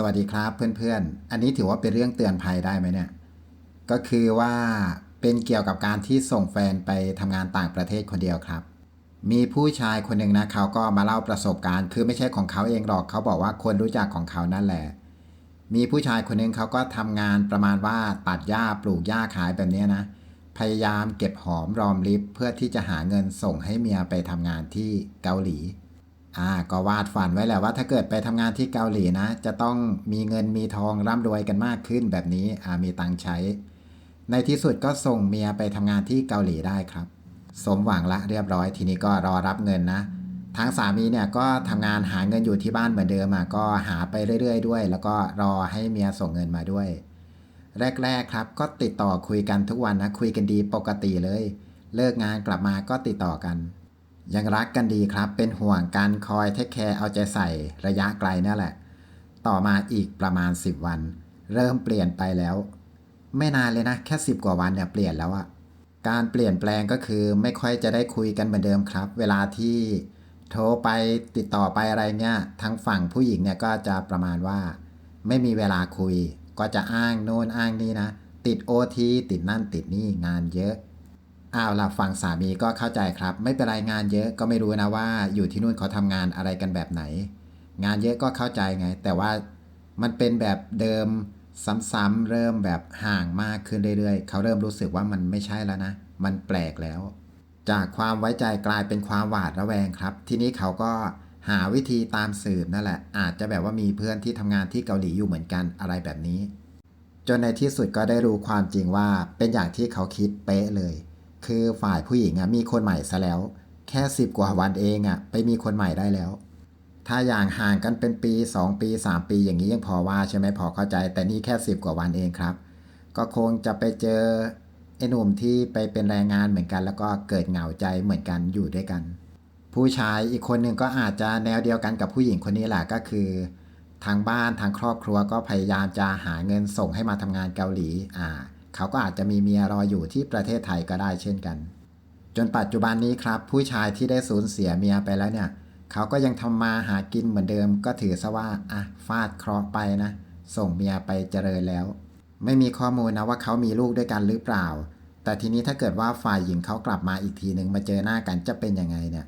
สวัสดีครับเพื่อนๆ อันนี้ถือว่าเป็นเรื่องเตือนภัยได้ไหมเนี่ย ก็คือว่าเป็นเกี่ยวกับการที่ส่งแฟนไปทำงานต่างประเทศคนเดียวครับ มีผู้ชายคนหนึ่งนะเขาก็มาเล่าประสบการณ์ คือไม่ใช่ของเขาเองหรอกเขาบอกว่าคนรู้จักของเขานั่นแหละ มีผู้ชายคนหนึ่งเขาก็ทำงานประมาณว่าตัดหญ้าปลูกหญ้าขายแบบนี้นะ พยายามเก็บหอมรอมริบเพื่อที่จะหาเงินส่งให้เมียไปทำงานที่เกาหลี อ่าก็วาดฝันไว้แหละว่าถ้าเกิดไปทำงานที่เกาหลีนะ จะต้องมีเงินมีทองร่ำรวยกันมากขึ้นแบบนี้อ่ามีตังใช้ ในที่สุดก็ส่งเมียไปทำงานที่เกาหลีได้ครับ สมหวังละเรียบร้อยทีนี้ก็รอรับเงินนะทางสามีเนี่ยก็ทำงานหาเงินอยู่ที่บ้านเหมือนเดิมอะก็หาไปเรื่อย ๆ ด้วย แล้วก็รอให้เมียส่งเงินมาด้วย แรก ๆครับ ก็ติดต่อคุยกันทุกวันนะคุยกันดีปกติเลย เลิกงานกลับมาก็ติดต่อกัน ยังรักกันดีครับ เป็นห่วงกันคอยเทคแคร์เอาใจใส่ระยะไกลนั่นแหละ ต่อมาอีกประมาณ 10 วัน เริ่มเปลี่ยนไปแล้ว ไม่นานเลยนะ แค่ 10 กว่าวันเนี่ยเปลี่ยนแล้วอะการเปลี่ยนแปลงก็คือไม่ค่อยจะได้คุยกันเหมือนเดิมครับ เวลาที่โทรไปติดต่อไปอะไรเนี่ยทางฝั่งผู้หญิงเนี่ยก็จะประมาณว่า ไม่มีเวลาคุย ก็จะอ้างโน่นอ้างนี่นะ ติดโอทีติดนั่นติดนี่งานเยอะ อ้าวล่ะฝั่งสามีก็เข้าใจครับ ไม่เป็นไรงานเยอะก็ไม่รู้นะว่า อยู่ที่นู่นเขาทำงานอะไรกันแบบไหน งานเยอะก็เข้าใจไง แต่ว่ามันเป็นแบบเดิมซ้ำๆเริ่มแบบห่างมากขึ้นเรื่อยๆ เขาเริ่มรู้สึกว่ามันไม่ใช่แล้วนะ มันแปลกแล้ว จากความไว้ใจกลายเป็นความหวาดระแวงครับ ทีนี้เขาก็หาวิธีตามสืบนั่นแหละ อาจจะแบบว่ามีเพื่อนที่ทำงานที่เกาหลีอยู่เหมือนกันอะไรแบบนี้ จนในที่สุดก็ได้รู้ความจริงว่าเป็นอย่างที่เขาคิดเป๊ะเลย คือฝ่ายผู้หญิงอะมีคนใหม่ซะแล้ว แค่สิบกว่าวันเองอะไปมีคนใหม่ได้แล้ว ถ้าอย่างห่างกันเป็นปี 2 ปี 3 ปีอย่างนี้ยังพอว่าใช่ไหมพอเข้าใจ แต่นี่แค่10กว่าวันเองครับ ก็คงจะไปเจอไอ้หนุ่มที่ไปเป็นแรงงานเหมือนกัน แล้วก็เกิดเหงาใจเหมือนกันอยู่ด้วยกัน ผู้ชายอีกคนหนึ่งก็อาจจะแนวเดียวกันกับผู้หญิงคนนี้แหละก็คือทางบ้านทางครอบครัวก็พยายามจะหาเงินส่งให้มาทำงานเกาหลี อ่า เขาก็อาจจะมีเมียรออยู่ที่ประเทศไทยก็ได้เช่นกัน จนปัจจุบันนี้ครับ ผู้ชายที่ได้สูญเสียเมียไปแล้วเนี่ยเขาก็ยังทำมาหากินเหมือนเดิม ก็ถือซะว่าอะฟาดเคราะห์ไปนะ ส่งเมียไปเจริญแล้ว ไม่มีข้อมูลนะว่าเขามีลูกด้วยกันหรือเปล่า แต่ทีนี้ถ้าเกิดว่าฝ่ายหญิงเขากลับมาอีกทีหนึ่งมาเจอหน้ากันจะเป็นยังไงเนี่ย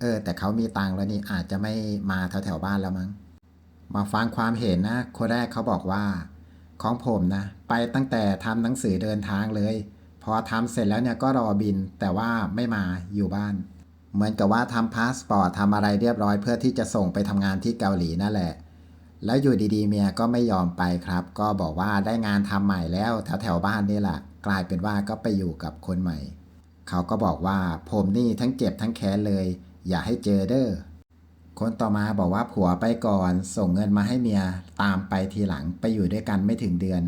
เออ แต่เขามีตังแล้วนี่อาจจะไม่มาแถวแถวบ้านแล้วมั้งมาฟังความเห็นนะคนแรกเขาบอกว่า ของผมนะ ไปตั้งแต่ทำหนังสือเดินทางเลย พอทำเสร็จแล้วเนี่ยก็รอบิน แต่ว่าไม่มาอยู่บ้าน เหมือนกับว่าทำพาสปอร์ตทำอะไรเรียบร้อยเพื่อที่จะส่งไปทำงานที่เกาหลีนั่นแหละ แล้วอยู่ดีๆ เมียก็ไม่ยอมไปครับ ก็บอกว่าได้งานทำใหม่แล้วแถวแถวๆบ้านนี่แหละกลายเป็นว่าก็ไปอยู่กับคนใหม่ เขาก็บอกว่าผมนี่ทั้งเจ็บทั้งแค้นเลย อย่าให้เจอเด้อ คนต่อมาบอกว่าผัวไปก่อน ส่งเงินมาให้เมียตามไปทีหลังไปอยู่ด้วยกันไม่ถึงเดือน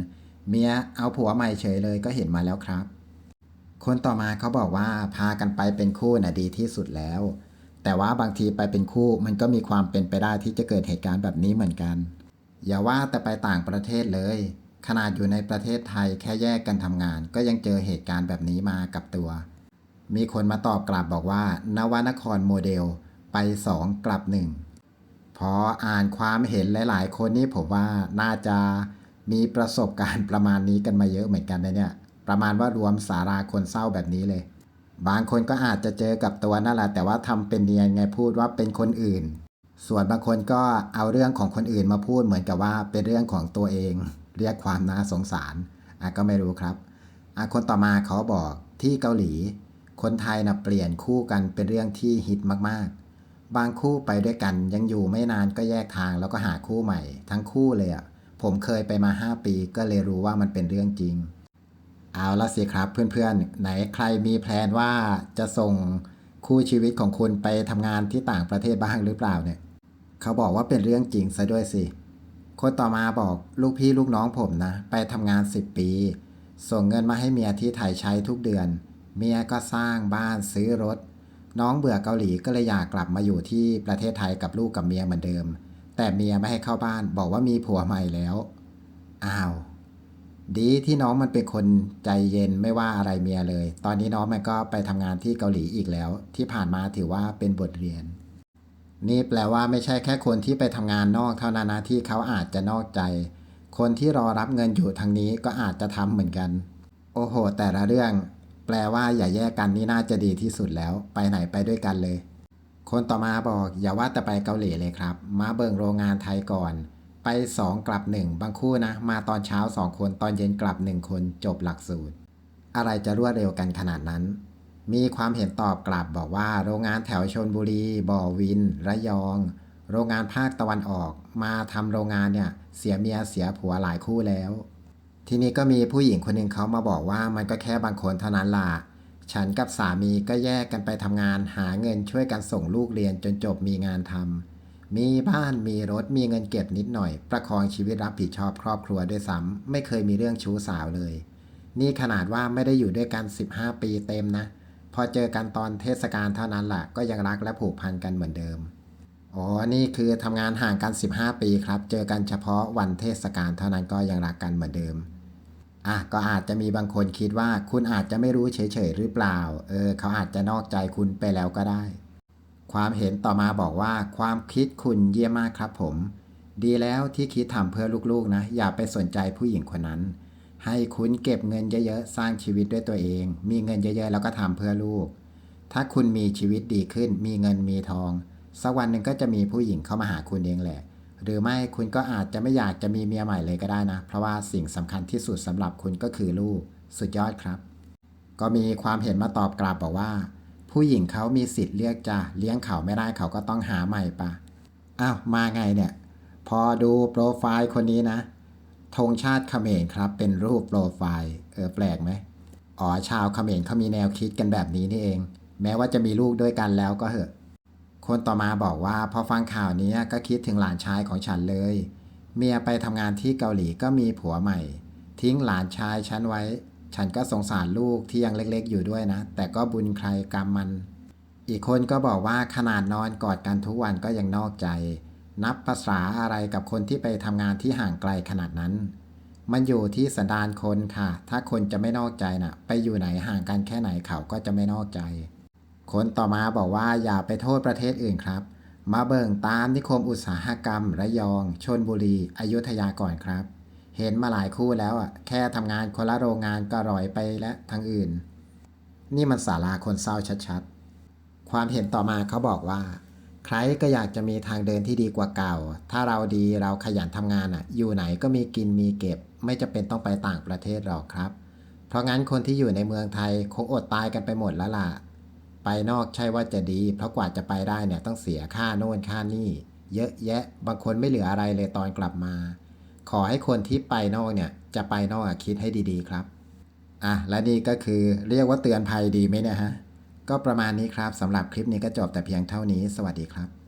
เมียเอาผัวใหม่เฉยเลยก็เห็นมาแล้วครับ คนต่อมาเขาบอกว่าพากันไปเป็นคู่น่ะดีที่สุดแล้ว แต่ว่าบางทีไปเป็นคู่มันก็มีความเป็นไปได้ที่จะเกิดเหตุการณ์แบบนี้เหมือนกัน อย่าว่าแต่ไปต่างประเทศเลย ขนาดอยู่ในประเทศไทยแค่แยกกันทำงาน ก็ยังเจอเหตุการณ์แบบนี้มากับตัว มีคนมาตอบกลับบอกว่านวนครโมเดล ไปสองกลับหนึ่งพออ่านความเห็นหลาย ๆ คนนี่ผมว่าน่าจะมีประสบการณ์ประมาณนี้กันมาเยอะเหมือนกันนะเนี่ย ประมาณว่ารวมสาราคนเศร้าแบบนี้เลย บางคนก็อาจจะเจอกับตัวนั่นแหละแต่ว่าทำเป็นเนียนไงพูดว่าเป็นคนอื่น ส่วนบางคนก็เอาเรื่องของคนอื่นมาพูดเหมือนกับว่าเป็นเรื่องของตัวเอง เรียกความน่าสงสารอะก็ไม่รู้ครับอะคนต่อมาเขาบอกที่เกาหลี คนไทยนะเปลี่ยนคู่กันเป็นเรื่องที่ฮิตมากๆ บางคู่ไปด้วยกัน ยังอยู่ไม่นานก็แยกทางแล้วก็หาคู่ใหม่ ทั้งคู่เลยอะ่ะผมเคยไปมา 5 ปีก็เลยรู้ว่ามันเป็นเรื่องจริง เอาละสิครับเพื่อนๆ ไหนใครมีแพลนว่าจะส่งคู่ชีวิตของคุณไปทำงานที่ต่างประเทศบ้างหรือเปล่าเนี่ย เขาบอกว่าเป็นเรื่องจริงซะด้วยสิ คนต่อมาบอกลูกพี่ลูกน้องผมนะ ไปทำงาน 10 ปี ส่งเงินมาให้เมียที่ไทยใช้ทุกเดือน เมียก็สร้างบ้านซื้อรถ น้องเบื่อเกาหลีก็เลยอยากกลับมาอยู่ที่ประเทศไทยกับลูกกับเมียเหมือนเดิม แต่เมียไม่ให้เข้าบ้านบอกว่ามีผัวใหม่แล้ว อ้าว ดีที่น้องมันเป็นคนใจเย็นไม่ว่าอะไรเมียเลย ตอนนี้น้องมันก็ไปทำงานที่เกาหลีอีกแล้ว ที่ผ่านมาถือว่าเป็นบทเรียน นี่แปลว่าไม่ใช่แค่คนที่ไปทำงานนอกเท่านั้นนะที่เขาอาจจะนอกใจ คนที่รอรับเงินอยู่ทางนี้ก็อาจจะทำเหมือนกัน โอ้โห แต่ละเรื่อง แปลว่าอย่าแยกกันนี่น่าจะดีที่สุดแล้ว ไปไหนไปด้วยกันเลย คนต่อมาบอกอย่าว่าแต่ไปเกาหลีเลยครับ มาเบิ่งโรงงานไทยก่อน ไป 2 กลับ 1 บางคู่นะ มาตอนเช้า 2 คนตอนเย็นกลับ 1 คนจบหลักสูตร อะไรจะรวดเร็วกันขนาดนั้น มีความเห็นตอบกลับบอกว่า โรงงานแถวชนบุรี บ่อวิน ระยอง โรงงานภาคตะวันออก มาทำโรงงานเนี่ยเสียเมียเสียผัวหลายคู่แล้ว ทีนี้ก็มีผู้หญิงคนหนึ่งเขามาบอกว่ามันก็แค่บางคนเท่านั้นล่ะ ฉันกับสามีก็แยกกันไปทำงานหาเงินช่วยกันส่งลูกเรียนจนจบมีงานทำ มีบ้านมีรถมีเงินเก็บนิดหน่อย ประคองชีวิตรับผิดชอบครอบครัวด้วยซ้ำไม่เคยมีเรื่องชู้สาวเลย นี่ขนาดว่าไม่ได้อยู่ด้วยกัน 15 ปีเต็มนะ พอเจอกันตอนเทศกาลเท่านั้นแหละก็ยังรักและผูกพันกันเหมือนเดิม อ๋อ นี่คือทำงานห่างกัน 15 ปีครับ เจอกันเฉพาะวันเทศกาลเท่านั้นก็ยังรักกันเหมือนเดิม อะก็อาจจะมีบางคนคิดว่าคุณอาจจะไม่รู้เฉยๆหรือเปล่า เออ เขาอาจจะนอกใจคุณไปแล้วก็ได้ ความเห็นต่อมาบอกว่า ความคิดคุณเยี่ยมมากครับผม ดีแล้วที่คิดทำเพื่อลูกๆนะ อย่าไปสนใจผู้หญิงคนนั้น ให้คุณเก็บเงินเยอะๆ สร้างชีวิตด้วยตัวเอง มีเงินเยอะๆ แล้วก็ทำเพื่อลูก ถ้าคุณมีชีวิตดีขึ้น มีเงินมีทอง สักวันหนึ่งก็จะมีผู้หญิงเข้ามาหาคุณเองแหละ หรือไม่คุณก็อาจจะไม่อยากจะมีเมียใหม่เลยก็ได้นะ เพราะว่าสิ่งสำคัญที่สุดสำหรับคุณก็คือลูกสุดยอดครับ ก็มีความเห็นมาตอบกลับบอกว่า ผู้หญิงเขามีสิทธิ์เลือกจะเลี้ยงเขาไม่ได้เขาก็ต้องหาใหม่ปะอ้าวมาไงเนี่ย พอดูโปรไฟล์คนนี้นะธงชาติเขมรครับเป็นรูปโปรไฟล์เออแปลกไหมอ๋อชาวเขมรเขามีแนวคิดกันแบบนี้นี่เอง แม้ว่าจะมีลูกด้วยกันแล้วก็เหอะ คนต่อมาบอกว่าพอฟังข่าวนี้ก็คิดถึงหลานชายของฉันเลย เมียไปทำงานที่เกาหลีก็มีผัวใหม่ ทิ้งหลานชายฉันไว้ ฉันก็สงสารลูกที่ยังเล็กๆอยู่ด้วยนะ แต่ก็บุญใครกรรมมัน อีกคนก็บอกว่าขนาดนอนกอดกันทุกวันก็ยังนอกใจ นับภาษาอะไรกับคนที่ไปทำงานที่ห่างไกลขนาดนั้น มันอยู่ที่สันดานคนค่ะ ถ้าคนจะไม่นอกใจน่ะ ไปอยู่ไหนห่างกันแค่ไหนเขาก็จะไม่นอกใจ คนต่อมาบอกว่าอย่าไปโทษประเทศอื่นครับ มาเบิ่งตามนิคมอุตสาหกรรม ระยอง ชนบุรี อยุธยาก่อนครับ เห็นมาหลายคู่แล้วอะแค่ทำงานคนละโรงงานก็ร่อยไปและทางอื่น นี่มันสาราคนเศร้าชัดๆ ความเห็นต่อมาเขาบอกว่า ใครก็อยากจะมีทางเดินที่ดีกว่าเก่า ถ้าเราดีเราขยันทำงานอะ อยู่ไหนก็มีกินมีเก็บ ไม่จะเป็นต้องไปต่างประเทศหรอกครับ เพราะงั้นคนที่อยู่ในเมืองไทยคงอดตายกันไปหมดแล้วล่ะ ไปนอกใช่ว่าจะดี เพราะกว่าจะไปได้เนี่ยต้องเสียค่าโน่นค่านี่ เยอะแยะบางคนไม่เหลืออะไรเลยตอนกลับมา ขอให้คนที่ไปนอกเนี่ยจะไปนอกอคิดให้ดีๆครับอะและนี่ก็คือเรียกว่าเตือนภัยดีไหมเนะฮะก็ประมาณนี้ครับสำหรับคลิปนี้ก็จบแต่เพียงเท่านี้ สวัสดีครับ